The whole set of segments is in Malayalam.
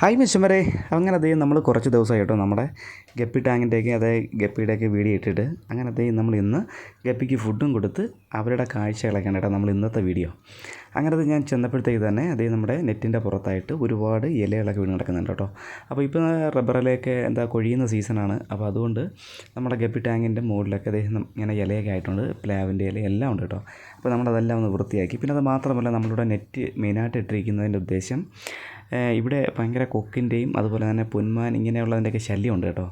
ഹായ് മിശുമരെ അങ്ങനെ അതേ നമ്മൾ കുറച്ച് ദിവസമായി നമ്മുടെ ഗപ്പി ടാങ്കിന്റെയൊക്കെ അതായത് ഗപ്പിയുടെയൊക്കെ വീഡിയോ ഇട്ടിട്ട് അങ്ങനെ അതേ നമ്മൾ ഇന്ന് ഗപ്പിക്ക് ഫുഡും കൊടുത്ത് അവരുടെ കാഴ്ചകളൊക്കെയാണ് കേട്ടോ നമ്മൾ ഇന്നത്തെ വീഡിയോ. അങ്ങനെ അത് ഞാൻ ചെന്നപ്പോഴത്തേക്ക് തന്നെ അതേ നമ്മുടെ നെറ്റിന്റെ പുറത്തായിട്ട് ഒരുപാട് ഇലകളൊക്കെ വീണ് കിടക്കുന്നുണ്ട് കേട്ടോ. അപ്പോൾ ഇപ്പോൾ റബ്ബറിലേക്ക് എന്താ കൊഴിയുന്ന സീസണാണ്. അപ്പോൾ അതുകൊണ്ട് നമ്മുടെ ഗപ്പി ടാങ്കിന്റെ മുകളിലൊക്കെ അതേ ഇങ്ങനെ ഇലയൊക്കെ ആയിട്ടുണ്ട്. പ്ലാവിന്റെ ഇല എല്ലാം ഉണ്ട് കേട്ടോ. അപ്പോൾ നമ്മളതെല്ലാം ഒന്ന് വൃത്തിയാക്കി. പിന്നെ അത് മാത്രമല്ല നമ്മളിവിടെ നെറ്റ് മെയിനായിട്ട് ഇട്ടിരിക്കുന്നതിന്റെ ഉദ്ദേശം ഇവിടെ ഭയങ്കര കൊക്കിന്റെയും അതുപോലെ തന്നെ പൊന്മാൻ ഇങ്ങനെയുള്ളതിന്റെയൊക്കെ ശല്യമുണ്ട് കേട്ടോ.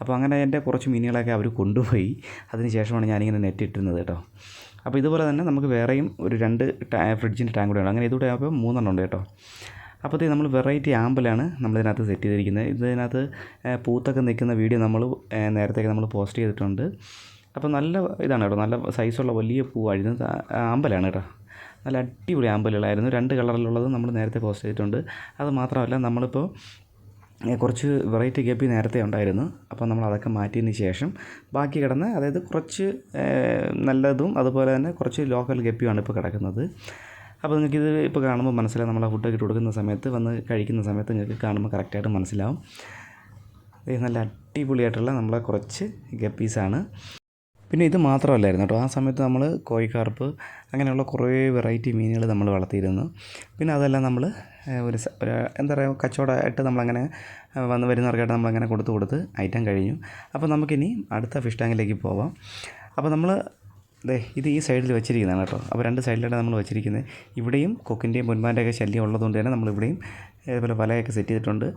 അപ്പോൾ അങ്ങനെ എന്റെ കുറച്ച് മീനുകളൊക്കെ അവർ കൊണ്ടുപോയി. അതിന് ശേഷമാണ് ഞാനിങ്ങനെ നെറ്റ് ഇട്ടിരുന്നത് കേട്ടോ. അപ്പോൾ ഇതുപോലെ തന്നെ നമുക്ക് വേറെയും ഒരു രണ്ട് ഫ്രിഡ്ജിന്റെ ടാങ്ക് കൂടെ ഉണ്ട്. അങ്ങനെ ഇതുകൂടെ ആകുമ്പോൾ മൂന്നെണ്ണം ഉണ്ട് കേട്ടോ. അപ്പോഴത്തേക്ക് നമ്മൾ വെറൈറ്റി ആമ്പലാണ് നമ്മളിതിനകത്ത് സെറ്റ് ചെയ്തിരിക്കുന്നത്. ഇതിനകത്ത് പൂത്തൊക്കെ നിൽക്കുന്ന വീഡിയോ നമ്മൾ നേരത്തേക്ക് നമ്മൾ പോസ്റ്റ് ചെയ്തിട്ടുണ്ട്. അപ്പോൾ നല്ല ഇതാണ് കേട്ടോ. നല്ല സൈസുള്ള വലിയ പൂവായിരുന്നു. ആമ്പലാണ് കേട്ടോ. നല്ല അടിപൊളി ആമ്പലുകളായിരുന്നു. രണ്ട് കളറിലുള്ളത് നമ്മൾ നേരത്തെ പോസ്റ്റ് ചെയ്തിട്ടുണ്ട്. അത് മാത്രമല്ല നമ്മളിപ്പോൾ കുറച്ച് വെറൈറ്റി ഗപ്പി നേരത്തെ ഉണ്ടായിരുന്നു. അപ്പോൾ നമ്മൾ അതൊക്കെ മാറ്റിയതിന് ശേഷം ബാക്കി കിടന്ന് അതായത് കുറച്ച് നല്ലതും അതുപോലെ തന്നെ കുറച്ച് ലോക്കൽ ഗപ്പിയുമാണ് ഇപ്പോൾ കിടക്കുന്നത്. അപ്പോൾ നിങ്ങൾക്ക് ഇത് ഇപ്പോൾ കാണുമ്പോൾ മനസ്സിലാവും നമ്മൾ ഫുഡൊക്കെ ഇട്ട് കൊടുക്കുന്ന സമയത്ത് വന്ന് കഴിക്കുന്ന സമയത്ത് നിങ്ങൾക്ക് കാണുമ്പോൾ കറക്റ്റായിട്ട് മനസ്സിലാവും. നല്ല അടിപൊളിയായിട്ടുള്ള നമ്മളെ കുറച്ച് ഗപ്പീസാണ്. പിന്നെ ഇത് മാത്രമല്ലായിരുന്നു കേട്ടോ. ആ സമയത്ത് നമ്മൾ കോഴിക്കാർപ്പ് അങ്ങനെയുള്ള കുറേ വെറൈറ്റി മീനുകൾ നമ്മൾ വളർത്തിയിരുന്നു. പിന്നെ അതെല്ലാം നമ്മൾ ഒരു എന്താ പറയുക കച്ചവടമായിട്ട് നമ്മളങ്ങനെ വന്ന് വരുന്നവർക്കായിട്ട് നമ്മളങ്ങനെ കൊടുത്ത് കൊടുത്ത് ഐറ്റം കഴിഞ്ഞു. അപ്പോൾ നമുക്കിനി അടുത്ത ഫിഷ് ടാങ്കിലേക്ക് പോവാം. അപ്പോൾ നമ്മൾ അതെ ഇത് ഈ സൈഡിൽ വെച്ചിരിക്കുന്നതാണ് കേട്ടോ. അപ്പോൾ രണ്ട് സൈഡിലാണ് നമ്മൾ വെച്ചിരിക്കുന്നത് ഇവിടെയും കൊക്കിന്റെയും പൊന്മാന്റെയൊക്കെ ശല്യം ഉള്ളതുകൊണ്ട് തന്നെ നമ്മളിവിടെയും ഇതേപോലെ വലയൊക്കെ സെറ്റ് ചെയ്തിട്ടുണ്ട്.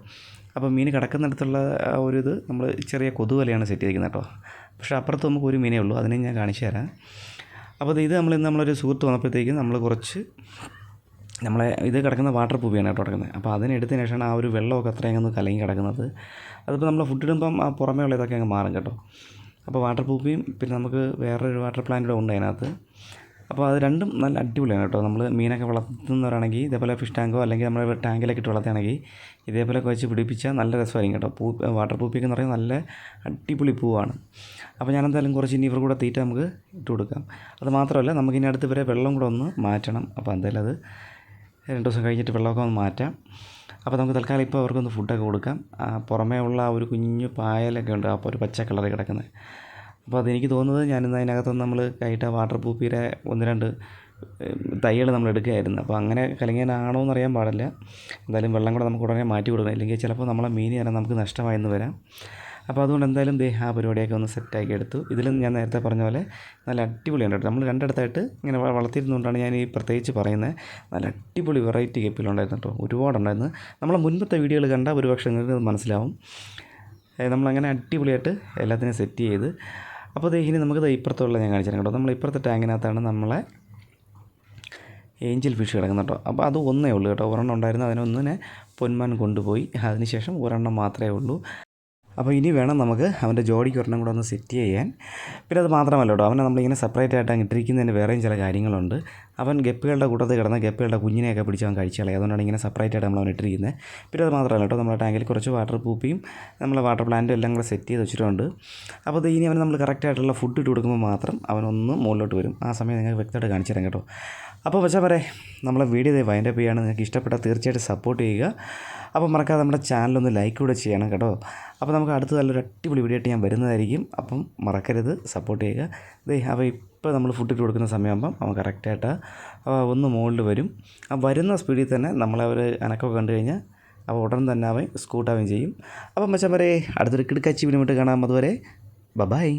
അപ്പോൾ മീൻ കിടക്കുന്നിടത്തുള്ള ഒരു ഇത് നമ്മൾ ചെറിയ കൊതുവലയാണ് സെറ്റ് ചെയ്തിരിക്കുന്നത് കേട്ടോ. പക്ഷേ അപ്പുറത്ത് നമുക്ക് ഒരു മീനേ ഉള്ളൂ. അതിനെ ഞാൻ കാണിച്ചു തരാം. അപ്പോൾ ഇത് നമ്മൾ ഇന്ന് നമ്മളൊരു സുഹൃത്ത് വന്നപ്പോഴത്തേക്കും നമ്മൾ കുറച്ച് നമ്മളെ ഇത് കിടക്കുന്ന വാട്ടർ പൂവിയാണ് കേട്ടോ കിടക്കുന്നത്. അപ്പോൾ അതിനെടുത്തതിന് ശേഷമാണ് ആ ഒരു വെള്ളമൊക്കെ അത്രയും ഒന്ന് കലങ്ങി കിടക്കുന്നത്. അതിപ്പോൾ നമ്മൾ ഫുഡ് ഇടുമ്പം ആ പുറമേ ഉള്ള ഇതൊക്കെ അങ്ങ് മാറും കേട്ടോ. അപ്പോൾ വാട്ടർ പൂപ്പിയും പിന്നെ നമുക്ക് വേറൊരു വാട്ടർ പ്ലാന്റ് ഉണ്ട് അതിനകത്ത്. അപ്പോൾ അത് രണ്ടും നല്ല അടിപൊളിയാണ് കേട്ടോ. നമ്മൾ മീനൊക്കെ വളർത്തുന്നവരാണെങ്കിൽ ഇതേപോലെ ഫിഷ് ടാങ്കോ അല്ലെങ്കിൽ നമ്മൾ ടാങ്കിലൊക്കെ ഇട്ട് വളർത്തുകയാണെങ്കിൽ ഇതേപോലെയൊക്കെ വെച്ച് പിടിപ്പിച്ചാൽ നല്ല രസമായിരിക്കും കേട്ടോ. പൂ വാട്ടർ പൂപ്പിക്ക് എന്ന് പറയുന്നത് നല്ല അടിപൊളി പൂവാണ്. അപ്പോൾ ഞാൻ എന്തായാലും കുറച്ച് ഇനി ഇവർ കൂടെ തീറ്റ നമുക്ക് ഇട്ട് കൊടുക്കാം. അത് മാത്രമല്ല നമുക്ക് ഇനി അടുത്ത് വരെ വെള്ളം കൂടെ ഒന്ന് മാറ്റണം. അപ്പോൾ എന്തായാലും അത് രണ്ട് ദിവസം കഴിഞ്ഞിട്ട് വെള്ളമൊക്കെ ഒന്ന് മാറ്റാം. അപ്പോൾ നമുക്ക് തൽക്കാലം ഇപ്പോൾ അവർക്കൊന്ന് ഫുഡൊക്കെ കൊടുക്കാം. പുറമേ ഉള്ള ആ ഒരു കുഞ്ഞു പായലൊക്കെ ഉണ്ട്. അപ്പോൾ ഒരു പച്ച കളറിൽ കിടക്കുന്നത്. അപ്പോൾ അതെനിക്ക് തോന്നുന്നത് ഞാനിന്ന് അതിനകത്തുനിന്ന് നമ്മൾ കൈട്ട വാട്ടർ പൂപ്പിയുടെ ഒന്ന് രണ്ട് തൈകൾ നമ്മൾ എടുക്കുകയായിരുന്നു. അപ്പോൾ അങ്ങനെ കലങ്ങിയാനാണോ എന്നറിയാൻ പാടില്ല. എന്തായാലും വെള്ളം കൂടെ നമുക്ക് ഉടനെ മാറ്റി കൊടുക്കണം. ഇല്ലെങ്കിൽ ചിലപ്പോൾ നമ്മളെ മീൻ തന്നെ നമുക്ക് നഷ്ടമായെന്ന് വരാം. അപ്പോൾ അതുകൊണ്ട് എന്തായാലും ദേ ആ പരിപാടിയൊക്കെ ഒന്ന് സെറ്റാക്കി എടുത്തു. ഇതിലും ഞാൻ നേരത്തെ പറഞ്ഞ പോലെ നല്ല അടിപൊളിയാണ് നമ്മൾ രണ്ടിടത്തായിട്ട് ഇങ്ങനെ വളർത്തിയിരുന്നുകൊണ്ടാണ് ഞാൻ ഈ പ്രത്യേകിച്ച് പറയുന്നത് നല്ല അടിപൊളി വെറൈറ്റി കെപ്പിലുണ്ടായിരുന്നു കേട്ടോ. ഒരുപാടുണ്ടായിരുന്നു. നമ്മളെ മുൻപത്തെ വീഡിയോകൾ കണ്ടാൽ ഒരുപക്ഷെ നിങ്ങൾക്ക് അത് മനസ്സിലാവും നമ്മളങ്ങനെ അടിപൊളിയായിട്ട് എല്ലാത്തിനെയും സെറ്റ് ചെയ്ത് അപ്പോൾ ദേ ഇനി നമുക്ക് ഇപ്പുറത്തുള്ള ഞാൻ കാണിച്ചു കേട്ടോ. നമ്മൾ ഇപ്പുറത്തെ ടാങ്കിനകത്താണ് നമ്മളെ ഏഞ്ചൽ ഫിഷ് കിടക്കുന്നത് കേട്ടോ. അപ്പോൾ അത് ഒന്നേ ഉള്ളൂ കേട്ടോ. ഒരെണ്ണം ഉണ്ടായിരുന്നു. അതിനൊന്നിനെ പൊന്മാൻ കൊണ്ടുപോയി. അതിനുശേഷം ഒരെണ്ണം മാത്രമേ ഉള്ളൂ. അപ്പോൾ ഇനി വേണം നമുക്ക് അവന്റെ ജോഡിക്ക് ഒരെണ്ണം കൂടെ ഒന്ന് സെറ്റ് ചെയ്യാൻ. പിന്നെ അത് മാത്രമല്ല കേട്ടോ അവനെ നമ്മളിങ്ങനെ സെപ്പറേറ്റ് ആയിട്ട് അങ്ങ് ഇട്ടിരിക്കുന്നതിന് വേറെയും ചില കാര്യങ്ങളുണ്ട്. അവൻ ഗപ്പികളുടെ കൂട്ടത്തിൽ കിടന്ന ഗപ്പികളുടെ കുഞ്ഞിനെയൊക്കെ പിടിച്ച് അവൻ കഴിച്ചാളെ അതുകൊണ്ടാണ് ഇങ്ങനെ സെപ്പറേറ്റ് ആയിട്ട് നമ്മൾ അവൻ ഇട്ടിരിക്കുന്നത്. പിന്നെ അത് മാത്രമല്ല കേട്ടോ നമ്മുടെ ടാങ്കിൽ കുറച്ച് വാട്ടർ പൂപ്പിയും നമ്മളെ വാട്ടർ പ്ലാന്റും എല്ലാം കൂടെ സെറ്റ് ചെയ്ത് വെച്ചിട്ടുണ്ട്. അപ്പോൾ ഇനി അവന് നമ്മൾ കറക്റ്റായിട്ടുള്ള ഫുഡ് ഇട്ട് കൊടുക്കുമ്പോൾ മാത്രം അവനൊന്ന് മുകളിലോട്ട് വരും. ആ സമയം നിങ്ങൾക്ക് വ്യക്തമായിട്ട് കാണിച്ചു തരാം കേട്ടോ. അപ്പോൾ പക്ഷേ പറയേ നമ്മളെ വീഡിയോ ഇതേ വൈൻഡപ്പ് ചെയ്യാണ് നിങ്ങൾക്ക് ഇഷ്ടപ്പെട്ടാൽ തീർച്ചയായിട്ടും സപ്പോർട്ട് ചെയ്യുക. അപ്പോൾ മറക്കാതെ നമ്മുടെ ചാനലൊന്ന് ലൈക്ക് കൂടെ ചെയ്യണം കേട്ടോ. അപ്പോൾ നമുക്ക് അടുത്ത നല്ലൊരു അടിപൊളി വീഡിയോ ആയിട്ട് ഞാൻ വരുന്നതായിരിക്കും. അപ്പം മറക്കരുത് സപ്പോർട്ട് ചെയ്യുക. ദേ അപ്പോൾ ഇപ്പോൾ നമ്മൾ ഫുഡ് ഇട്ട് കൊടുക്കുന്ന സമയമാകുമ്പം അവൻ കറക്റ്റായിട്ട് ഒന്ന് മുകളിൽ വരും. ആ വരുന്ന സ്പീഡിൽ തന്നെ നമ്മളവർ അനക്കമൊക്കെ കണ്ടു കഴിഞ്ഞാൽ അപ്പോൾ ഉടൻ തന്നെ അവൻ സ്കൂട്ടാവുകയും ചെയ്യും. അപ്പം മച്ചാൻ പറയേ അടുത്തൊരു കിടക്കാച്ചി വീണ്ടും കാണാം അതുവരെ. ബബായ്